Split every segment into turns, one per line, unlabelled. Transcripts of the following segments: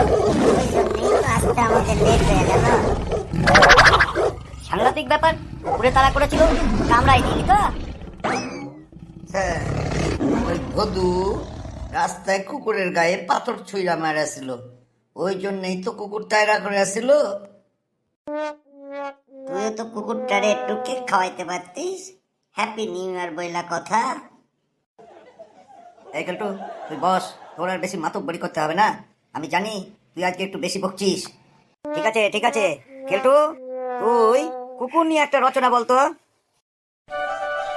ওই জন্যই তো আসতে আমাদের লেট হয়ে গেল
সাংঘাতিক ব্যাপার উপরে তারা করেছিল কামড়াই দিলি তো।
হ্যাঁ ওই ভদু রাস্তায় কুকুরের গায়ে পাথর ছুঁড়া মারাছিল ওই জন্যই তো কুকুর তায়রা করে আসছিল
তুইও তো কুকুরটারে একটু কেক খাওয়াইতে পারতিস। হ্যাপি নিউ ইয়ার বইলা কথা।
এই কেলটু তুই বস তোর আর বেশি মাতব্বরি করতে হবে না। আমি জানি তুই আজকে একটু বেশি বকছিস। ঠিক আছে ঠিক আছে কেলটু তুই কুকুর নিয়ে একটা রচনা বলতো।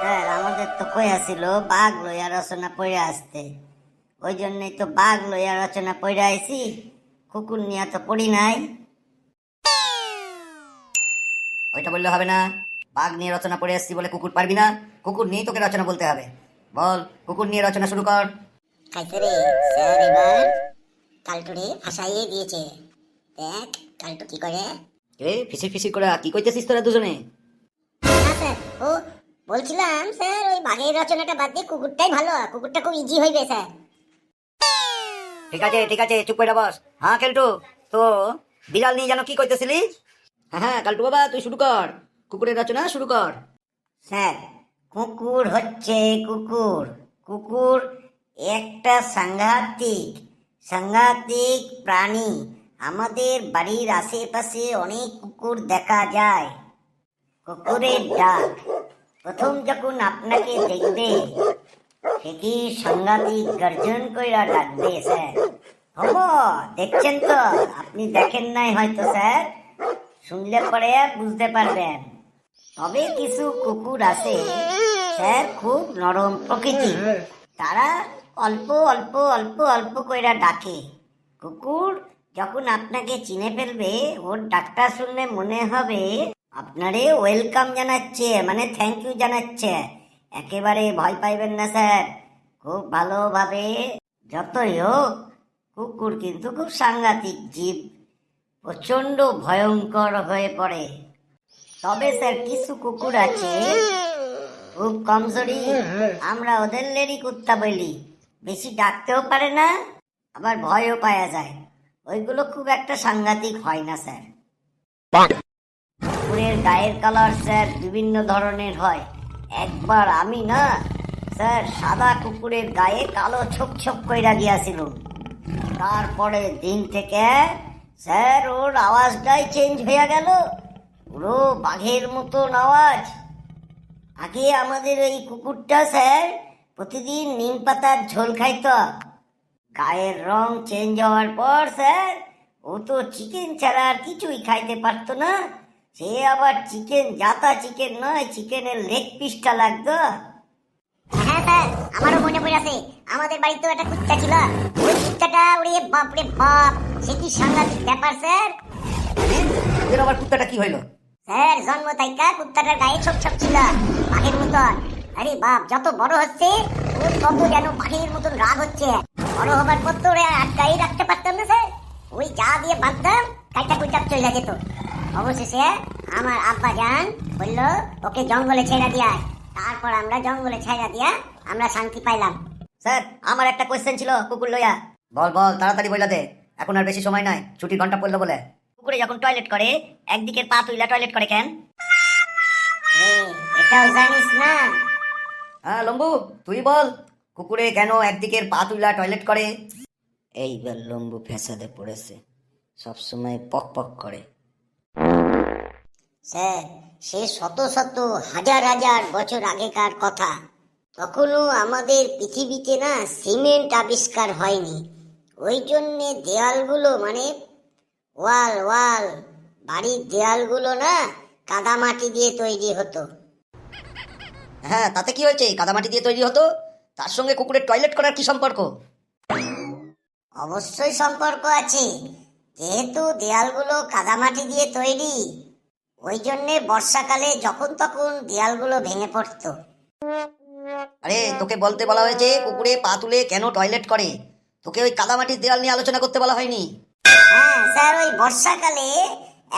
স্যার আমাদের তো কই আসিল? বাঘ লইয়া রচনা পড়ে আসতে। ওই জন্যই তো বাঘ লইয়া রচনা পড়ে আইছি। কুকুর নিয়ে তো পড়ি নাই।
ওইটা বললে হবে না। বাঘ নিয়ে রচনা পড়ে আসছি বলে কুকুর পারবি না। কুকুর নিয়েই তোকে রচনা বলতে হবে। বল কুকুর নিয়ে রচনা শুরু কর।
রে স্যার এবার। কালটুরে ফাঁসাইয়ে দিয়েছে। দেখ কালটু কি করে?
এ ফিসির ফিসির করে কি কইতেছিস তোরা দুজনে?
না স্যার ও বলছিলাম স্যার ওই বাঘের রচনাটা বাদ দিয়ে কুকুরটাই ভালো কুকুরটা খুব ইজি হইবে স্যার।
ঠিক আছে ঠিক আছে চুপ করে বস। হ্যাঁ কেলটু তো বিড়াল নিয়ে যেন কি কইতেছিলি? হ্যাঁ হ্যাঁ কালটু বাবা তুই শুরু কর। কুকুরের রচনা শুরু কর।
স্যার কুকুর হচ্ছে কুকুর। কুকুর একটা সাংঘাতিক সাংঘাতিক প্রাণী। আমাদের বাড়ির আশেপাশে অনেক কুকুর দেখা যায়। কুকুরের ডাক। প্রথম যখন আপনাকে দেখবে সে কি সাংঘাতিক গর্জন কইরা ডাকবে, স্যার। হব দেখছেন তো? আপনি দেখেন নাই হয়তো, স্যার। শুনলে পরে বুঝতে পারবেন। তবে কিছু কুকুর আছে, স্যার, খুব নরম প্রকৃতি তারা অল্প অল্প অল্প অল্প কইরা ডাকে। কুকুর যখন আপনাকে চিনে ফেলবে, ওর ডাকটা শুনলে মনে হবে আপনারে ওয়েলকাম জানাচ্ছে মানে থ্যাংক ইউ জানাচ্ছে। একেবারে ভয় পাইবেন না, স্যার। খুব ভালোভাবে, যতই হোক, কুকুর কিন্তু খুব সাংঘাতিক জীব। প্রচণ্ড ভয়ঙ্কর হয়ে পড়ে। তবে স্যার, কিছু কুকুর আছে, খুব কমজোরি। আমরা ওদের লেরি কুত্তা বলি। বেশি ডাকতেও পারে না আবার ভয়ও পাওয়া যায়। ওইগুলো খুব একটা সাংঘাতিক হয় না স্যার। কুকুরের গায়ের কালার স্যার বিভিন্ন ধরনের হয়। একবার আমি না স্যার সাদা কুকুরের গায়ে কালো ছোপ ছোপ কইরা গিয়াছিলাম। তারপরে দিন থেকে স্যার ওর আওয়াজটাই চেঞ্জ হয়ে গেল। পুরো বাঘের মতন আওয়াজ। আগে আমাদের এই কুকুরটা স্যার প্রতিদিন নিম পাতার ঝোল খাইতো গায়ের রং চেঞ্জ হওয়ার পর স্যার ও তো চিকেন ছাড়া আর কিছুই খাইতে পারতো না। সে আবার চিকেন জাতা চিকেন নয় চিকেনের লেগ পিসটা লাগতো।
হ্যাঁ স্যার আমারও মনে পড়ে আছে। আমাদের বাড়িতেও একটা কুত্তা ছিল। ওই কুত্তাটা ওরে বাপ রে বাপ সে কি সাংঘাতিক ব্যাপার স্যার?
এর আবার কুত্তাটা কি হইল?
স্যার জন্ম থাইকা কুত্তাটার গায়ে ছোপ ছোপ ছিল বাঘের মতন। আরে বাপ যত বড় হচ্ছে ওর তত যেন পাখির মতন রাগ হচ্ছে। বড় হবার পর তো ওরে আটকাই রাখতে পারতাম না স্যার। ওই যা দিয়ে বাঁধতাম কাইটা কুইটা চলে যেত। অবশেষে আমার আব্বা যান বলল ওকে জঙ্গলে ছেড়ে দিয়া তারপর আমরা জঙ্গলে ছেড়ে দিয়া আমরা শান্তি পাইলাম।
স্যার আমার একটা কোয়েশ্চেন ছিল কুকুর লইয়া।
বল বল তাড়াতাড়ি বইলা দে। এখন আর বেশি সময় নাই ছুটির ঘণ্টা পড়ল বলে।
কুকুরে যখন টয়লেট করে একদিকের পা তুইলা টয়লেট করে কেন?
এটাও জানিস না?
হ্যাঁ লম্বু, তুই বল, কুকুরে কেন একদিকের পা তুইলা টয়লেট করে? এইবার লম্বু ফেসাদে পড়েছে, সবসময় পক পক করে।
স্যার, সে শত শত হাজার হাজার বছর আগেকার কথা। তখনও আমাদের পৃথিবীতে না সিমেন্ট আবিষ্কার হয়নি। ওই জন্যে দেয়ালগুলো মানে ওয়াল ওয়াল, বাড়ির দেয়ালগুলো না কাদামাটি দিয়ে তৈরি হতো।
হ্যাঁ তাতে কি হয়েছে? কাদামাটি দিয়ে তৈরি হতো? তার সঙ্গে কুকুরের টয়লেট করার কি সম্পর্ক?
অবশ্যই সম্পর্ক আছে। যেহেতু দেয়ালগুলো কাদামাটি দিয়ে তৈরি ওই জন্যে বর্ষাকালে যখন তখন দেয়ালগুলো ভেঙে পড়তো।
আরে তোকে বলতে বলা হয়েছে কুকুরে পা তুলে কেন টয়লেট করে? তোকে ওই কাদামাটির দেয়াল নিয়ে আলোচনা করতে বলা হয়নি।
হ্যাঁ স্যার ওই বর্ষাকালে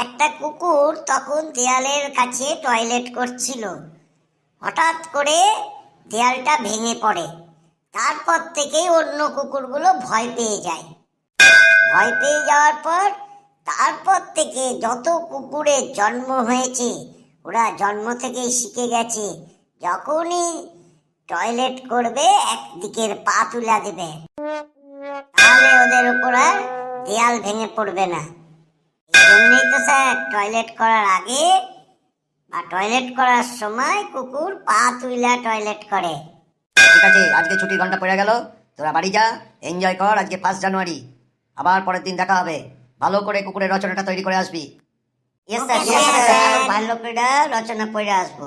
একটা কুকুর তখন দেয়ালের কাছে টয়লেট করছিল। হঠাৎ করে দেয়ালটা ভেঙে পড়ে। তারপর থেকেই অন্য কুকুরগুলো ভয় পেয়ে যায়।
ভয় পেয়ে যাওয়ার পর, তারপর থেকে যত কুকুরের জন্ম হয়েছে, ওরা জন্ম থেকেই শিখে গেছে, যখনই টয়লেট করবে, একদিকের পা তুলা দেবে। তাহলে ওদের উপর আর দেয়াল ভেঙে পড়বে না। এই জন্যই তো স্যার টয়লেট করার আগে বা টয়লেট করার সময় কুকুর পা তুইলা টয়লেট করে।
ঠিক আছে আজকে ছুটির ঘণ্টা পড়ে গেল তোরা বাড়ি যা এনজয় কর আজকে ফার্স্ট জানুয়ারি আবার পরের দিন দেখা হবে। ভালো করে কুকুরের রচনাটা তৈরি করে আসবি.
ভালো করে রচনা করে আসব।